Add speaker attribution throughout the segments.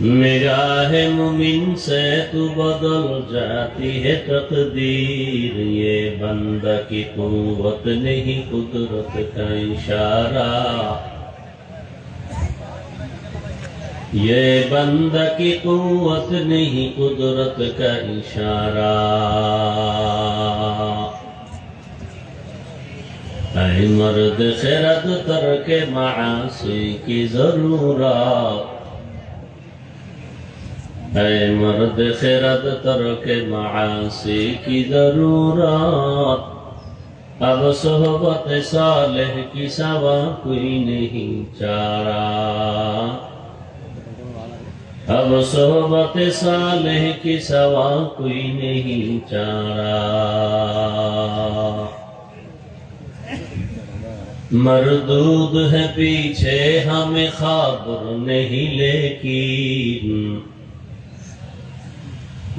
Speaker 1: तकदीर निगाह मुमिन से तू बदल जाती है तकदीर ये बंदा की कुवत नहीं कुदरत का इशारा ये बंदा की कुवत नहीं कुदरत का इशारा ऐ मर्द खैरत तरक मासी की जरूरत اے مرد خیرد ترک معاصی کی ضرورت اب صحبت صالح کی سوا کوئی نہیں چارہ اب صحبت صالح کی سوا کوئی نہیں چارہ مردود ہے پیچھے ہمیں خبر نہیں لیکن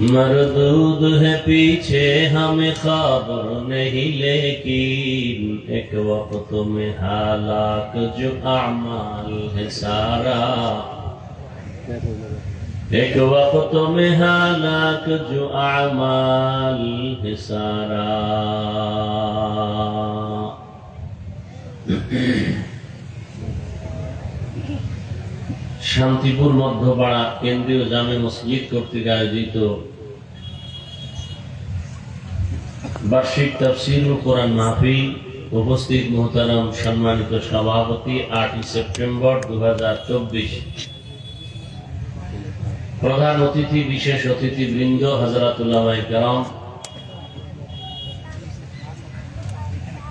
Speaker 1: मरदूद है पीछे हमें खबर नहीं लेकिन एक वक्त में हालाक जो अमाल है सारा एक वक्त में हालाक जो अमाल है सारा শান্তিপুর মধ্যপাড়া কেন্দ্রীয় জামে মসজিদ কর্তৃক আয়োজিত বার্ষিক তফসিরুল কোরআন মাহফিল, উপস্থিত মোহতারাম সম্মানিত সভাপতি আটই সেপ্টেম্বর দু হাজার চব্বিশ। প্রধান অতিথি, বিশেষ অতিথি বৃন্দ হাজরাতুল্লাহ কালাম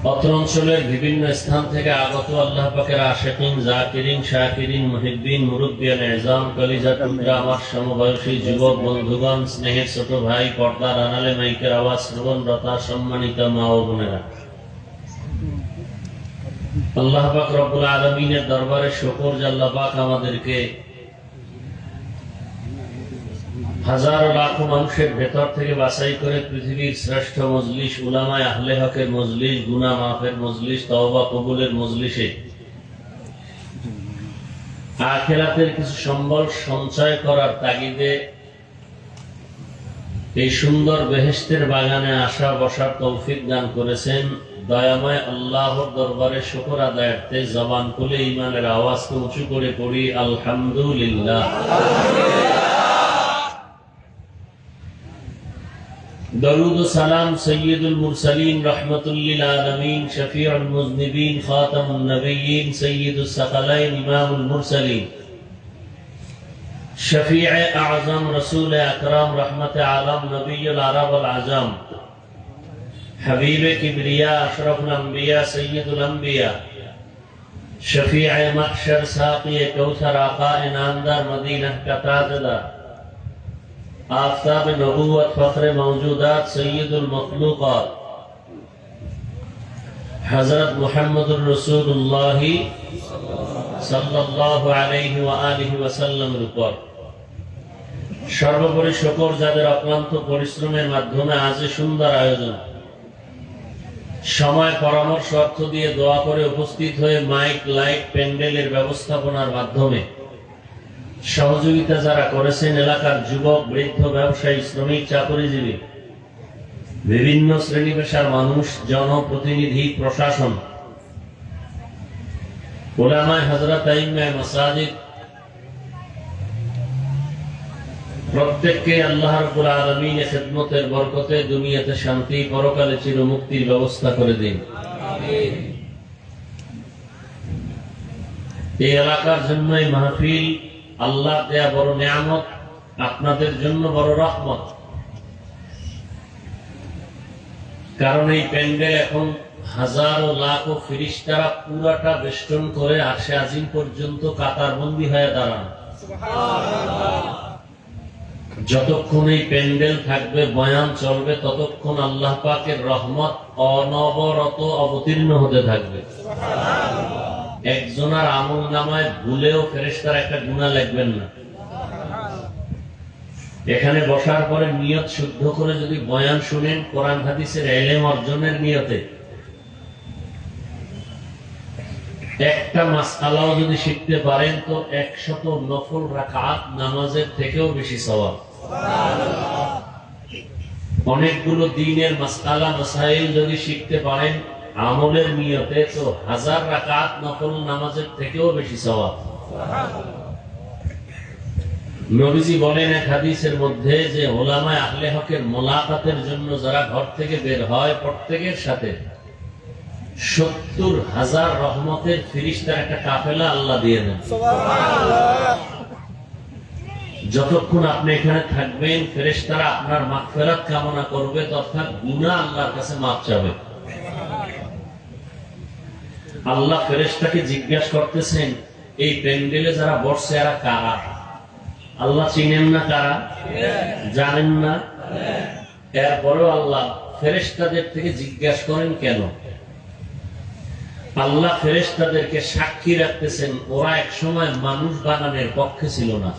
Speaker 1: অত্র অঞ্চলের বিভিন্ন স্থান থেকে আগত আল্লাহ পাকের আশেকিন, জাকিরিন, শাকিরিন মুহিব্বিন মুরব্বিয়ান, এজাম কলিজা টুকরা, আমার সমবয়সী যুবক, বন্ধুগণ, স্নেহের ছোট ভাই, পর্দার আনালে মাইকের আওয়াজ, শ্রবণরতা, সম্মানিত মা ও বোনেরা। আল্লাহ পাক রব্বুল আলমিনের দরবারে শকর যে আল্লাহ পাক আমাদেরকে হাজারো লাখো মানুষের ভেতর থেকে বাছাই করে পৃথিবীর শ্রেষ্ঠ মজলিস, উলামায় আহলে হকের মজলিস গুনা মাফের মজলিস, তওবা কবুলের মজলিসে। আখেরাতের কিছু সম্বল সঞ্চয় করার তাগিদে এই সুন্দর বেহেস্তের বাগানে আসা বসার তৌফিক দান করেছেন। দয়াময় আল্লাহর দরবারে শুকর আদায়ার্থে জবান খুলে ইমানের আওয়াজকে উঁচু করে পড়ি, আলহামদুলিল্লাহ। درود و سلام سید المرسلین رحمت للعالمین، شفیع المذنبین، خاتم النبیین، سید الثقلین، امام المرسلین. شفیع اعظم رسول اکرام رحمت عالم، نبی العرب العظم. حبیب کبریا، اشرف الانبیاء، سید الانبیاء. شفیع محشر، ساقی کوثر، آقا نامدار مدینہ کا تاجدار آفتاب نبوت فخر موجودات سید المخلوقات حضرت محمد الرسول اللہ আলাইহি ওয়া আলিহি ওয়াসাল্লামের উপর। সর্বোপরি শকর যাদের অক্লান্ত পরিশ্রমের মাধ্যমে আজ সুন্দর আয়োজন। সময় পরামর্শ অর্থ দিয়ে দোয়া করে উপস্থিত হয়ে মাইক, লাইট, প্যান্ডেলের ব্যবস্থাপনার মাধ্যমে সহযোগিতা যারা করেছেন এলাকার যুবক বৃদ্ধ ব্যবসায়ী শ্রমিক চাকরিজীবী বিভিন্ন শ্রেণি পেশার মানুষ জনপ্রতিনিধি প্রশাসন ওলামায় হজরত আইমায় মাসাজিদ প্রত্যেককে আল্লাহ রব্বুল আলমিনের খেদমতের বরকতে দুনিয়াতে শান্তি পরকালে চির মুক্তির ব্যবস্থা করে দিন। এই এলাকার জন্যই মাহফিল আল্লাহ দেয়া বড় নিয়ামত, আপনাদের জন্য বড় রহমত। কারণ এই প্যান্ডেল এখন হাজারো লাখ ও ফিরিস্তারা পুরাটা বেষ্টন করে আসে আজিম পর্যন্ত কাতারবন্দি হয়ে দাঁড়ান। যতক্ষণ এই প্যান্ডেল থাকবে, বয়ান চলবে, ততক্ষণ আল্লাহ পাকের রহমত অনবরত অবতীর্ণ হতে থাকবে। একজনের আমল নামায় ভুলেও ফেরেস্তার একটা গুণা লাগবেন না। এখানে বসার পরে নিয়ত শুদ্ধ করে যদি বয়ান শুনেন, কোরআন, হাদিসের এলেম অর্জনের নিয়তে। একটা মাসআলাও যদি শিখতে পারেন, তো একশত নফল রাকাত নামাজের থেকেও বেশি সওয়াব। অনেকগুলো দিনের মাসআলা, মাসাইল যদি শিখতে পারেন আমলের নিয়তে তো হাজার রাকাত নফল নামাজের থেকেও বেশি সওয়াব। নবীজি বলেন এক হাদিসের মধ্যে যে ওলামায় আহলে হকের মোলাকাতের জন্য যারা ঘর থেকে বের হয়, প্রত্যেকের সাথে সত্তর হাজার রহমতের ফিরিস্তার একটা কাফেলা আল্লাহ দিয়ে দেন যতক্ষণ আপনি এখানে থাকবেন, ফেরেশতারা আপনার মাগফিরাত কামনা করবে তথা গুনাহ আল্লাহর কাছে মাপ চাবে। আল্লাহ ফেরেশতাকে জিজ্ঞাসা করতেছেন এই প্যান্ডেলে যারা বসছে এরা কারা? আল্লাহ চিনেন না কারা? জানেন না? এরপরেও আল্লাহ ফেরেশতাদের থেকে জিজ্ঞাসা করেন কেন? আল্লাহ ফেরেশতাদেরকে সাক্ষী রাখতেছেন ওরা এক সময় মানুষ বানানোর পক্ষে ছিল না।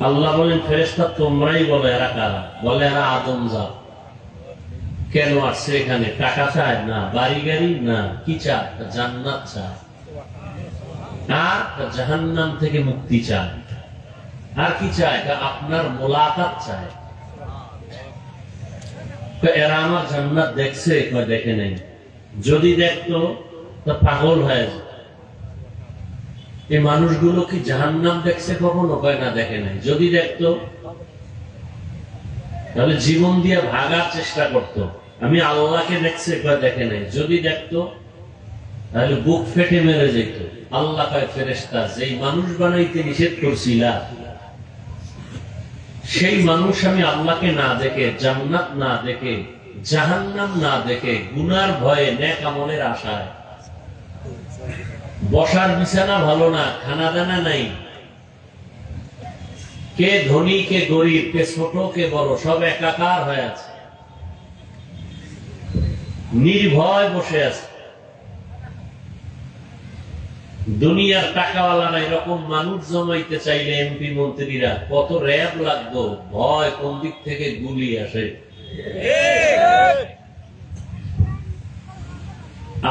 Speaker 1: আল্লাহ বলেন ফেরেশতা তোমরাই বলো এরা কারা? বলে এরা আদম যা কেন আসছে এখানে? টাকা চায় না, বাড়ি গাড়ি? না, কি চায়? জান্নাত চায়। জাহান্নাম থেকে মুক্তি চায়। আর কি চায়? তা আপনার মোলাকাত চায়। এরা আমার জান্নাত দেখছে দেখে নেই। যদি দেখতো, তা পাগল হয়ে যেত। এই মানুষগুলো কি জাহান্নাম দেখছে কখনো? কয় না, দেখে নাই। যদি দেখতো তাহলে জীবন দিয়ে ভাগার চেষ্টা করত। আমি আল্লাহকে দেখছে কয় দেখে নাই। যদি দেখতো, তাহলে বুক ফেটে মেরে যেত। আল্লাহ কয় ফেরেস্তা যেই মানুষ বানাইতে নিষেধ করছিলা, সেই মানুষ আমি আল্লাহকে না দেখে, জান্নাত না দেখে, জাহান্নাম না দেখে, গুনার ভয়ে নেক আমলের আশায়। বসার বিছানা ভালো না খানা দানা নাই। কে ধনী কে গরিব কে ছোট কে বড় সব একাকার হয়ে আছে। নির্ভয় বসে আছে। দুনিয়ার টাকাওয়ালারা এরকম মানুষ জমাইতে চাইলে এমপি মন্ত্রীরা কত র্যাব লাগতো ভয় কোন দিক থেকে গুলি আসে।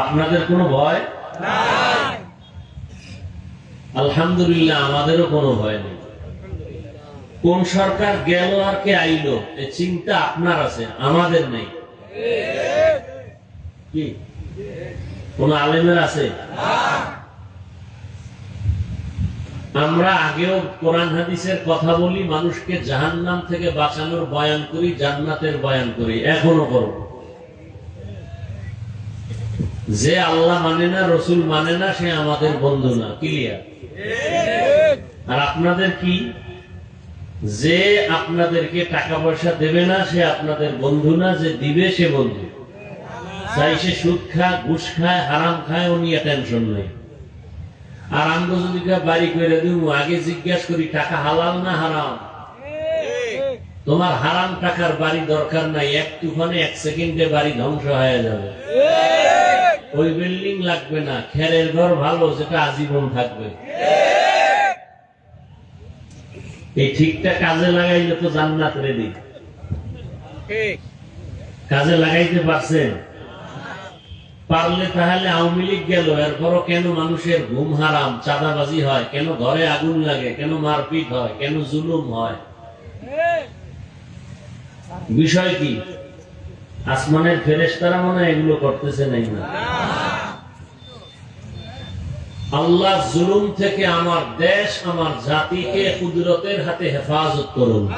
Speaker 1: আপনাদের কোনো ভয়? আলহামদুলিল্লাহ আমাদেরও কোনো ভয় নেই। কোন সরকার গেল আর কে আইলো এই চিন্তা আপনার আছে, আমাদের নেই। কি? কোন আলেমের আছে? আমরা আগেও কোরআন হাদিসের কথা বলি, মানুষকে জাহান্নাম থেকে বাঁচানোর বয়ান করি, জান্নাতের বয়ান করি, এখনও করব। যে আল্লাহ মানে না, রসুল মানে না, সে আমাদের বন্ধু না, ক্লিয়ার। আর আপনাদের কি? যে আপনাদেরকে টাকা পয়সা দেবে না, সে আপনাদের বন্ধু না, যে দিবে সে বন্ধু। চাই সে সুদ খায়, ঘুষ খায়, হারাম খায়, ও নিয়ে টেনশন নেই। আর আমরা যদি বাড়ি করে দিব আগে জিজ্ঞাসা করি, টাকা হালাল না হারাম? তোমার হারাম টাকার বাড়ি দরকার নাই, এক তুফানে এক সেকেন্ডে বাড়ি ধ্বংস হয়ে যাবে। ওই বিল্ডিং লাগবে না, খেরের ঘর ভালো, যেটা আজীবন থাকবে। এই ঠিকটা কাজে লাগাইলে তো জান্নাত রেডি কাজে লাগাইতে পারছেন? পারলে তাহলে আওয়ামী লীগ গেল এরপরও কেন মানুষের ঘুম হারাম চাঁদাবাজি হয়? কেন ঘরে আগুন লাগে? কেন মারপিট হয়? কেন জুলুম হয়? বিষয় কি? আসমানের ফেরেশতারা মনে এগুলো করতেছে নাই না? আল্লাহ জুলুম থেকে আমার দেশ আমার জাতিকে কুদরতের হাতে হেফাজত করুন।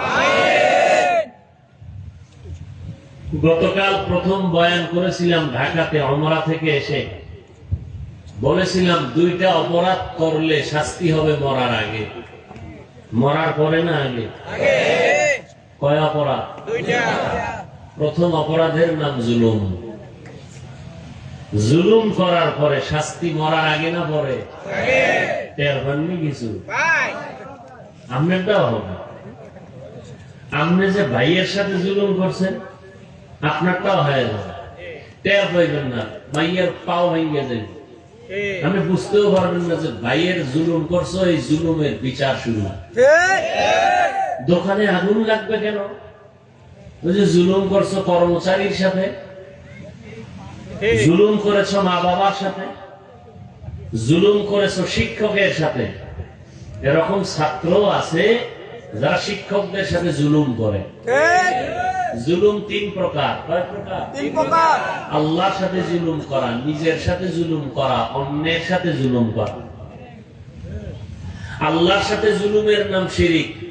Speaker 1: গতকাল প্রথম বয়ান করেছিলাম ঢাকাতে অমরা থেকে এসে। বলেছিলাম দুইটা অপরাধ করলে শাস্তি হবে মরার আগে। মরার পরে না আগে? কয় অপরাধ? প্রথম অপরাধের নাম জুলুম। জুলুম করার পরে শাস্তি মরার আগে না পরে? টের পাননি কিছু? আপনারটাও হবে আপনি যে ভাইয়ের সাথে জুলুম করছেন আপনারটাও হয়ে যাবে। টের পাইবেন না। ভাইয়ের পাও ভেঙে যাবে। আপনি বুঝতেও পারবেন না যে ভাইয়ের জুলুম করছ এই জুলুমের বিচার শুরু। দোকানে আগুন লাগবে কেন? ওই যে জুলুম করছ কর্মচারীর সাথে জুলুম করেছ মা বাবার সাথে জুলুম করেছ শিক্ষকের সাথে। এরকম ছাত্র আছে যারা শিক্ষকদের সাথে জুলুম করে। জুলুম তিন প্রকার। কয় প্রকার। আল্লাহর সাথে জুলুম করা নিজের সাথে জুলুম করা অন্যের সাথে জুলুম করা। আল্লাহর সাথে জুলুমের নাম শিরিক।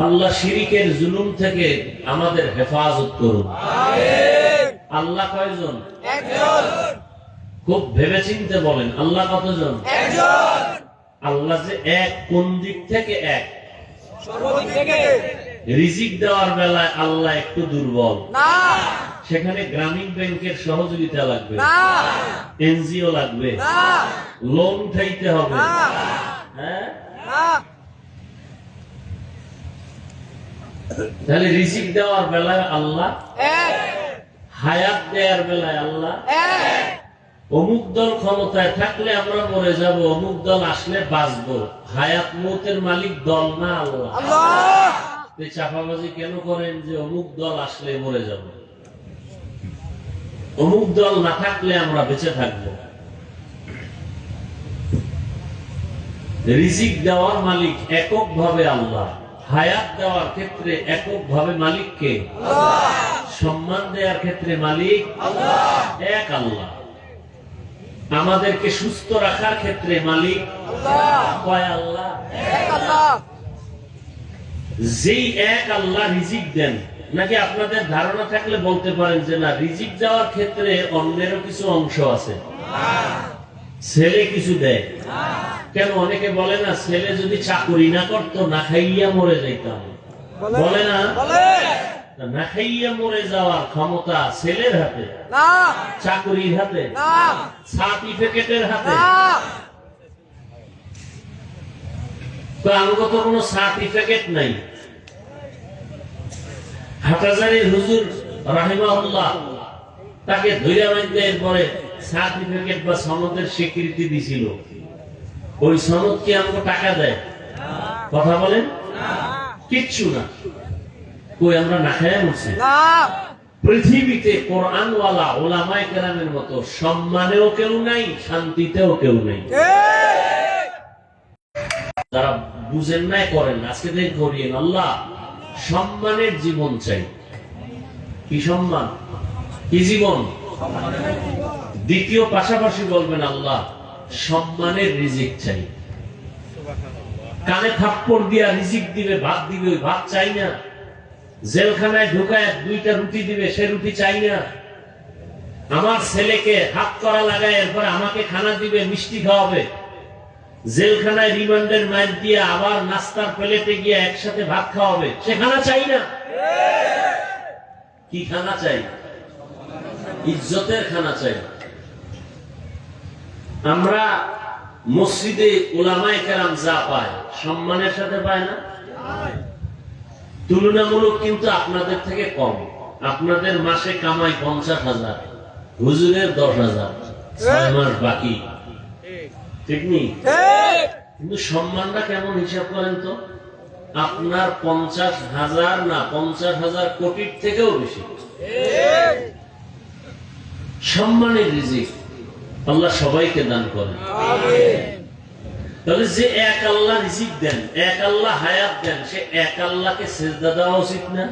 Speaker 1: আল্লাহ শিরিকের জুলুম থেকে আমাদের হেফাজত করুন। আল্লাহ কয়জন? খুব ভেবেচিন্তে বলেন আল্লাহ কতজন? আল্লাহ যে এক কোন দিক থেকে এক? রিজিক দেওয়ার বেলায় আল্লাহ একটু দুর্বল। সেখানে গ্রামীণ ব্যাংকের সহযোগিতা লাগবে। এনজিও লাগবে। লোন উঠাইতে হবে। হ্যাঁ? তাহলে রিজিক দেওয়ার বেলায় আল্লাহ হায়াত দেওয়ার বেলায় আল্লাহ। অমুক দল ক্ষমতায় থাকলে আমরা মরে যাব অমুক দল আসলে বাঁচবো। হায়াত মৌতের মালিক দল না আল্লাহ। চাপাবাজি কেন করেন যে অমুক দল আসলে মরে যাব? অমুক দল না থাকলে আমরা বেঁচে থাকব। রিজিক দেওয়ার মালিক একক ভাবে আল্লাহ। হায়াত দেওয়ার ক্ষেত্রে একক ভাবে মালিককে সম্মান দেওয়ার ক্ষেত্রে মালিক? এক আল্লাহ। আমাদেরকে সুস্থ রাখার ক্ষেত্রে মালিক? কয় আল্লাহ? যেই এক আল্লাহ রিজিক দেন নাকি আপনাদের ধারণা থাকলে বলতে পারেন যে না রিজিক দেওয়ার ক্ষেত্রে অন্যেরও কিছু অংশ আছে? ছেলে কিছু দেয় কেন অনেকে বলে না ছেলে যদি চাকুরি না করতো না খাইয়া মরে যাইতাম। বলে। না? না খাইয়া মরে যাওয়ার ক্ষমতা ছেলের হাতে? চাকুরির হাতে? সার্টিফিকেটের হাতে? তো তো কোনো সার্টিফিকেট নাই। হাটাজারি হুজুর রাহিমাহুল্লাহ তাকে ধৈর্য মানতে এরপরে সার্টিফিকেট বা সনদের স্বীকৃতি দিছিল। ওই সনদ কি আমাকে টাকা দেয়? কথা বলেন? কিচ্ছু না। কই আমরা না খায় মরছি? পৃথিবীতে কোরআনওয়ালা ওলামায় কেরামের মতো সম্মানেও কেউ নাই শান্তিতেও কেউ নাই। যারা বুঝেন নাই করেন আজকে দেখ করিয়েন আল্লাহ সম্মানের জীবন চাই। কি সম্মান? কি জীবন? দ্বিতীয় পাশাপাশি বলবেন আল্লাহ সম্মানের রিজিক চাই। কানে থাপ্পড় দিয়া রিজিক দিবে, ভাত দিবে, ওই ভাত চাই না। জেলখানায় ঢুকায় দুইটা রুটি দিবে, সে রুটি চাই না। আমার ছেলেকে হাত করা লাগায়, এরপরে আমাকে খানা দিবে, মিষ্টি খাওয়াবে। জেলখানায় রিমান্ডের মাইর দিয়ে আবার নাস্তার প্লেটে গিয়ে একসাথে ভাত খাওয়াবে। সে খানা চাই না। কি খানা চাই? ইজ্জতের খানা চাই। আমরা মসজিদে ওলামায় কেরাম যা পায়, সম্মানের সাথে পায় না? তুলনামূলক কিন্তু আপনাদের থেকে কম। আপনাদের মাসে কামাই পঞ্চাশ হাজার, হুজুরের দশ হাজার, ছয় মাস বাকি। ঠিক কিন্তু সম্মানটা কেমন হিসাব করেন তো? আপনার পঞ্চাশ হাজার না, পঞ্চাশ হাজার কোটির থেকেও বেশি। সম্মানের রিজিক। আল্লাহ সবাইকে দান করেন তাহলে যে এক আল্লাহ রিজিক দেন এক আল্লাহ হায়াত দেন সে এক আল্লাহকে সেজদা দেওয়া উচিত না?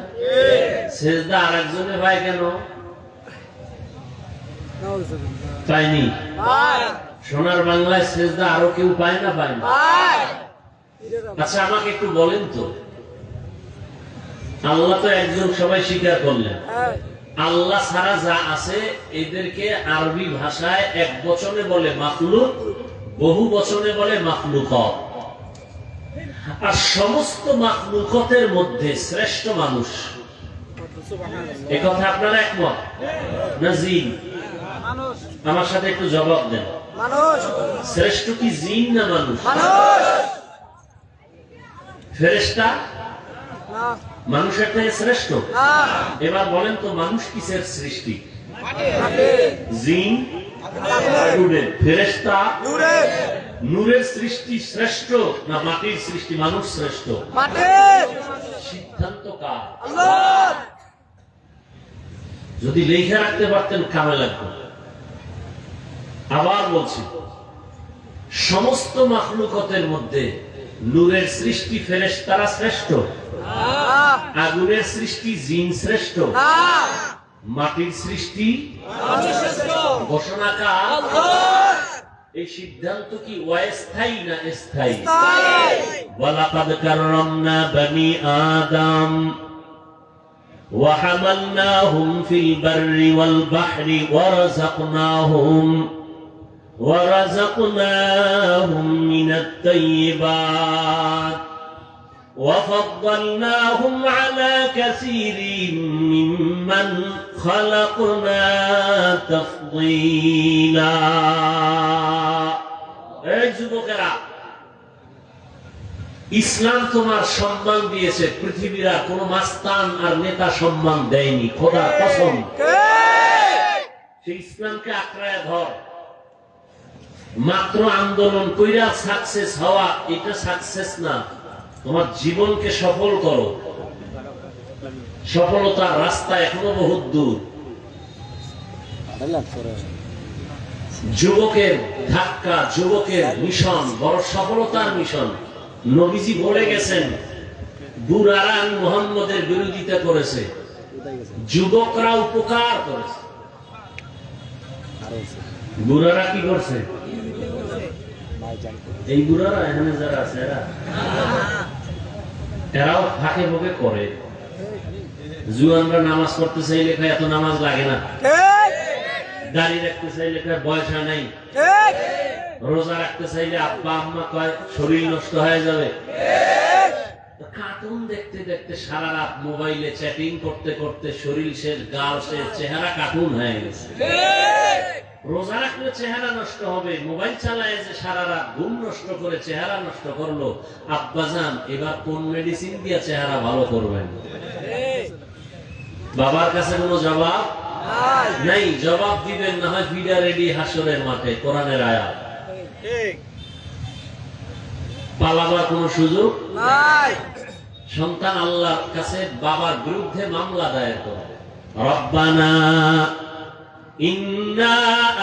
Speaker 1: সেজদা আর একজনে ভাই কেন পায়নি সোনার বাংলায় সেজদা আরও কেউ পায় না পায় না? আচ্ছা আমাকে একটু বলেন তো। আল্লাহ তো একজন সবাই স্বীকার করলেন। আল্লাহ ছাড়া যা আছে এদেরকে আরবি ভাষায় এক বচনে বলে মাখলুক বহু বচনে বলে মাকলুক আর সমস্ত মাখলুকতের মধ্যে শ্রেষ্ঠ মানুষ। একথা আপনারা একমত? না জিন আমার সাথে একটু জবাব দেন। শ্রেষ্ঠ কি জিন না মানুষ?
Speaker 2: মানুষ।
Speaker 1: ফেরেস্তা মানুষের থেকে শ্রেষ্ঠ। এবার বলেন তো মানুষ কিসের সৃষ্টি? জিন নূরের ফেরেস্তা নূরের সৃষ্টি শ্রেষ্ঠ না মাটির সৃষ্টি মানুষ শ্রেষ্ঠ? সিদ্ধান্ত কার? যদি লেখা রাখতে পারতেন কামে লাগতো। আবার বলছি সমস্ত মাখলুকতের মধ্যে নূরের সৃষ্টি ফেরেশতারা শ্রেষ্ঠ
Speaker 2: না
Speaker 1: আগুনের সৃষ্টি জিন শ্রেষ্ঠ
Speaker 2: না
Speaker 1: মাটির সৃষ্টি
Speaker 2: আমি শ্রেষ্ঠ
Speaker 1: ঘোষণাকার
Speaker 2: আল্লাহ
Speaker 1: এই সিদ্ধান্ত কি অস্থায়ী না স্থায়ী
Speaker 2: তাই
Speaker 1: ولقد كرمنا بني آدم وحملناهم في البر والبحر ورزقناهم ورزقناهم من الطيبات وفضلناهم على كثير ممن خلقنا تفضيلا এই যুবকেরা ইসলাম তোমার সম্মান দিয়েছে পৃথিবীর আর কোন মাস্তান আর নেতা সম্মান দেয়নি খোদার কসম
Speaker 2: কে
Speaker 1: সেই ইসলামকে আঁকড়ায় ধর মাত্র আন্দোলন কইরা সাকসেস হওয়া, এটা সাকসেস না। তোমার জীবনকে সফল করো। সফলতার রাস্তা এখনও বহুত দূর। যুবকের ধাক্কা, যুবকের মিশন, বড় সফলতার মিশন। নবীজি বলে গেছেন, বুড়ারা মোহাম্মদের বিরোধিতা করেছে। যুবকরা উপকার করেছে। বুড়ারা কি করছে? এই বুড়ারা এখানে যারা আছে এরা? এরাও ফাঁকে ফোকে করে। জুয়ানরা নামাজ পড়তে চাইলে কয় এত নামাজ লাগে না।
Speaker 2: কে
Speaker 1: দাড়ি রাখতে চাইলে বয়স হয় নাই। রোজা রাখতে চাইলে আব্বা আম্মা কয় শরীর নষ্ট হয়ে যাবে। তো কার্টুন দেখতে দেখতে সারা রাত মোবাইলে চ্যাটিং করতে করতে শরীর শেষ গাল শেষ চেহারা কার্টুন হয়ে গেছে। রোজা রাখলে চেহারা নষ্ট হবে মোবাইল চালায় যে সারা রাত ঘুম নষ্ট করে চেহারা নষ্ট করল আব্বাজান এবার কোন মেডিসিন দিয়ে চেহারা ভালো করবেন? বাবার কাছে কোনো জবাব?
Speaker 2: নাই।
Speaker 1: জবাব দিবেন না হয় ফিডা রেডি হাসরের মাঠে কোরআনের আয়াত। পালাবার কোনো সুযোগ?
Speaker 2: নাই।
Speaker 1: সন্তান আল্লাহর কাছে বাবার বিরুদ্ধে মামলা দায়ের করে রব্বানা ইন্না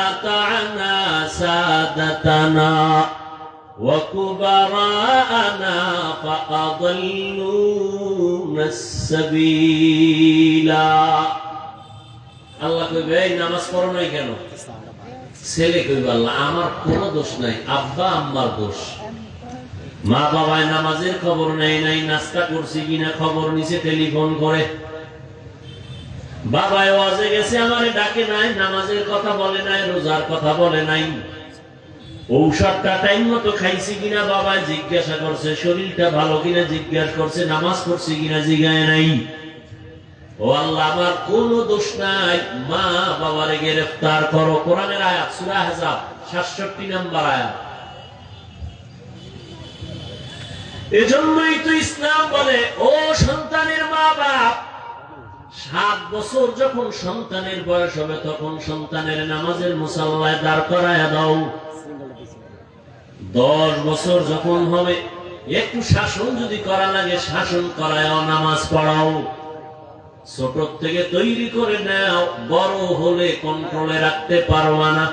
Speaker 1: আতানা সাদাতানা وكبراءنا فأضلونا السبيلا আল্লাহ কইবে এই নামাজ পড়ো নাই কেন ছেলে কইবে আল্লাহ আমার কোনো দোষ নাই আব্বা আম্মার দোষ মা বাবায় নামাজের খবর নেই নাই নাস্তা করছি কিনা খবর নিছে টেলিফোন করে বাবায় ওয়াজে গেছে, আমারে ডাকে নাই, নামাজের কথা বলে নাই, রোজার কথা বলে নাই। ঔষধটা টাইম মতো খাইছি কিনা বাবা জিজ্ঞাসা করছে, শরীরটা ভালো কিনা জিজ্ঞাসা করছে, নামাজ পড়ছি কিনা জিগায় নাই। ও আল্লাহ, আমার কোনো দোষ নাই। মা বাবারে গ্রেফতার করো, কোরআনের আয়াত, সূরা আহজাব 67 নম্বর আয়াত। এজন্যই তো ইসলাম বলে, ও সন্তানের মা বাপ সাত বছর যখন সন্তানের বয়স হবে, তখন সন্তানের নামাজের মুসাল্লায় দাঁড় করায় দাও। দশ বছর যখন হবে, একটু শাসন যদি করা লাগে, শাসন করায় নামাজ পড়াও। ছোট থেকে তৈরি করে নাও, বড় হলে কন্ট্রোলে রাখতে পারবা না।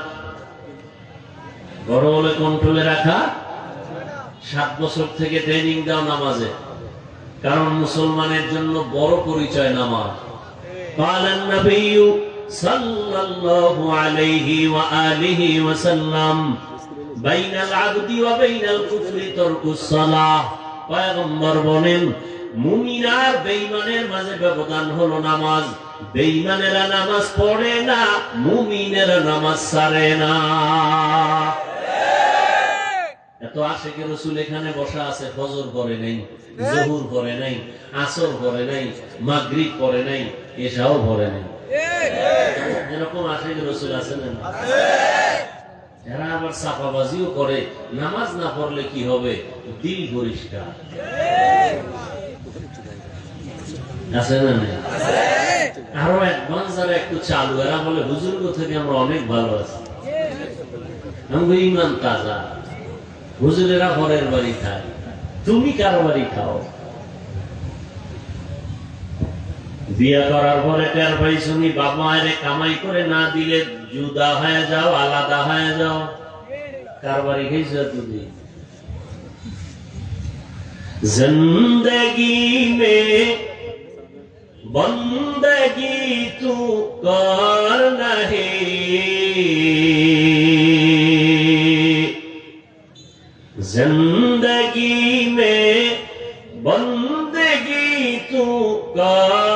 Speaker 1: বড় হলে কন্ট্রোলে রাখা সাত বছর থেকে ট্রেনিং দাও নামাজে। কারণ মুসলমানের জন্য বড় পরিচয় নামাজ। قال النبي صلى الله عليه وآله وسلم بين العبد وبين الكفر ترك الصلاة পয়গম্বর বলেন মুমিন আর বেঈমানের মাঝে ব্যবধান হলো নামাজ বেঈমানেরা নামাজ পড়ে না মুমিনেরা নামাজ সারে না এত আশেকে রসুল এখানে বসা আছে ফজর করে নাই জহুর করে নাই আসর করে নাই মাগরিব করে নাই এসাও নাই। এরকম আশেকে রসুল আছে না? এরা আবার সাফাবাজিও করে নামাজ না পড়লে কি হবে? দিল পরিষ্কার। আছে না আরও অ্যাডভান্স আর একটু চালু এরা বলে হুজুর্গ থেকে আমরা অনেক ভালো আছি। আমি ইমান তাজা। হুজুরেরা ঘরের বাড়ি খায়। তুমি কার বাড়ি খাও? বিয়ে করার পরে টের ভাই শুনি, বাবা মায়ের কামাই করে না দিলে জুদা হয়ে যাও, আলাদা হয়ে যাও। কারবারি খেয়েছো তুমি? জিন্দগি মে বন্দগি তু কর নহে। জিন্দগি মে বন্দগি তু কর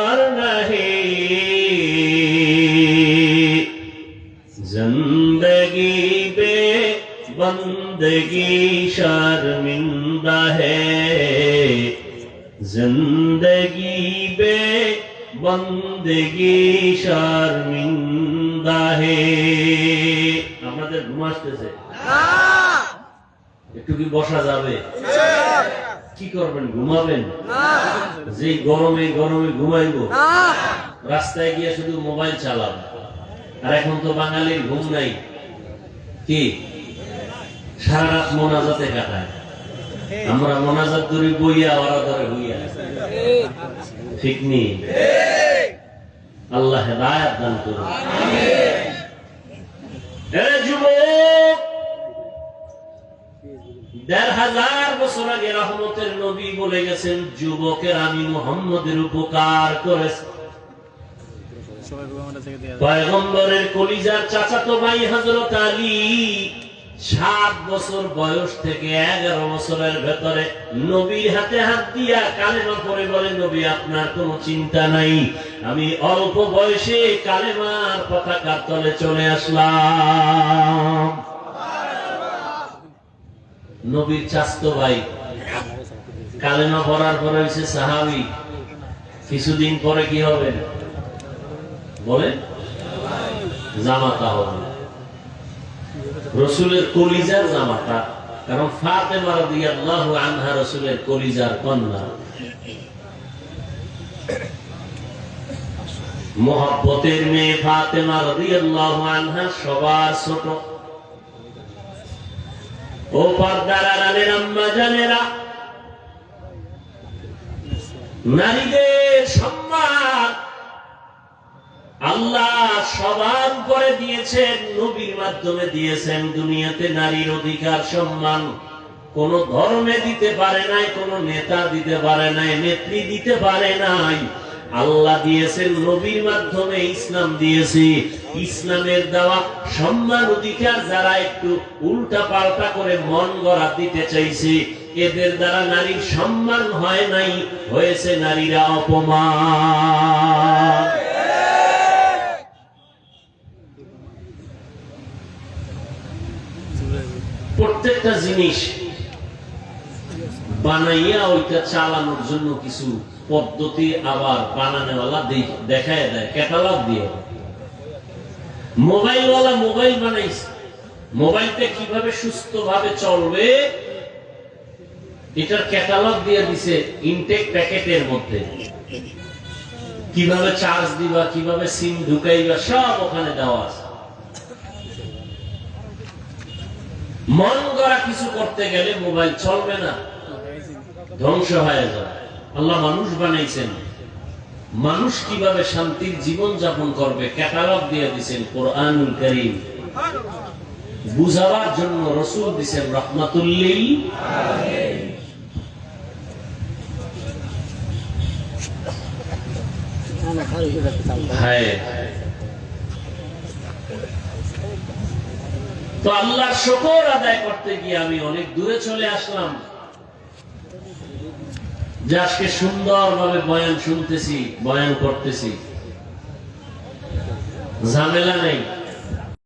Speaker 1: बंदगी शर्मिंदा है जिंदगी बे बंदगी शर्मिंदा है আমাদের ঘুম আসতেছে একটু কি বসা যাবে কি করবেন ঘুমাবেন যে গরমে গরমে ঘুমাইবো রাস্তায় গিয়ে শুধু মোবাইল চালাব আর এখন তো বাঙালির ঘুম নাই কি সারা রাত মোনাজাতে কাটায় আমরা মোনাজাত ধরে বইয়া ওরা ধরে হইয়া ঠিক নেই আল্লাহ হেদায়াত দান করুন। যুবক দেড় হাজার বছর আগে রহমতের নবী বলে গেছেন যুবকের আমি মোহাম্মদের উপকার করেছি। পয়গম্বরের কলিজার চাচাতো ভাই হজরত আলী সাত বছর বয়স থেকে এগারো বছরের ভেতরে নবীর হাতে হাত দিয়া কালেমা পরে বলে, নবী, আপনার কোনো চিন্তা নাই। আমি অল্প বয়সে কালেমার পতাকার তলে চলে আসলাম। নবীর চাস্ত ভাই, কালেমা পড়ার পরে হয়েছে সাহাবি। কিছুদিন পরে কি হবে? বলে জামাতা হবে। রসুলের কলিজার জামাতা কারণ ফাতেমা আনহা রসুলের কলিজার কন্যা। মেয়ে ফাতেমা আনহা সবার ছোট। ও নারীদের সম্মান আল্লাহ সবার করে দিয়েছেন, নবীর মাধ্যমে দিয়েছেন। দুনিয়াতে নারীর অধিকার, সম্মান কোন ধর্মে দিতে পারে নাই, কোন নেতা দিতে পারে নাই, নেত্রী দিতে পারে নাই। আল্লাহ দিয়েছেন, নবীর মাধ্যমে ইসলাম দিয়েছি। ইসলামের দেওয়া সম্মান, অধিকার যারা একটু উল্টা পাল্টা করে মন গড়া দিতে চাইছে, এদের দ্বারা নারীর সম্মান হয় নাই, হয়েছে নারীরা অপমান। প্রত্যেকটা জিনিস বানাইয়া ওইটা চালানোর জন্য কিছু পদ্ধতি আবার বানানোওয়ালা দেখায় দেয় ক্যাটালগ দিয়ে মোবাইলওয়ালা মোবাইল বানাইছে। মোবাইলটা কীভাবে সুস্থভাবে চলবে, এটার ক্যাটালগ দিয়ে দিছে ইনটেক প্যাকেটের মধ্যে। কীভাবে চার্জ দিবা, কীভাবে সিম ঢুকাইবা, সব ওখানে দেওয়া আছে। মন গড়া কিছু করতে গেলে মোবাইল চলবে না। ধ্বংস হয়ে যাবে। আল্লাহ মানুষ বানাইছেন। মানুষ কীভাবে শান্তির জীবন যাপন করবে ক্যাটালগ দিয়ে দিছেন কোরআনুল করিম। বুঝাবার জন্য রসুল দিছেন রহমাতুল্লিল হ্যাঁ। তো আল্লাহর শকর আদায় করতে গিয়ে আমি অনেক দূরে চলে আসলাম। যে আজকে সুন্দরভাবে বয়ান শুনতেছি, বয়ান করতেছি। ঝামেলা নেই।